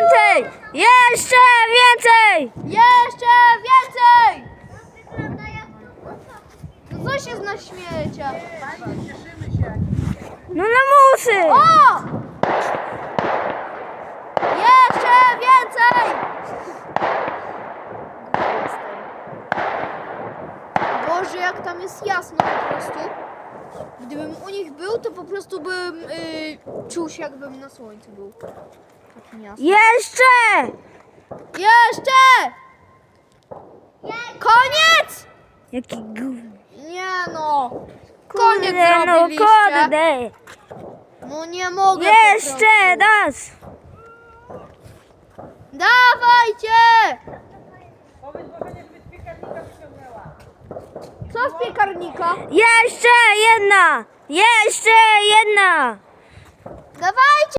więcej! Jeszcze więcej! Jeszcze więcej! No co się z nas śmiejecie? No na musy! O! Jeszcze więcej! Boże, jak tam jest jasno po prostu. Gdybym u nich był, to po prostu bym y, czuł się jakbym na słońcu był. Jeszcze! Jeszcze! Koniec! Jaki gówno. Nie no. Koniec Kurde, no zrobiliście. kurde! No nie mogę po Jeszcze raz! Dawajcie! Co z piekarnika? Jeszcze jedna! Jeszcze jedna! Dawajcie!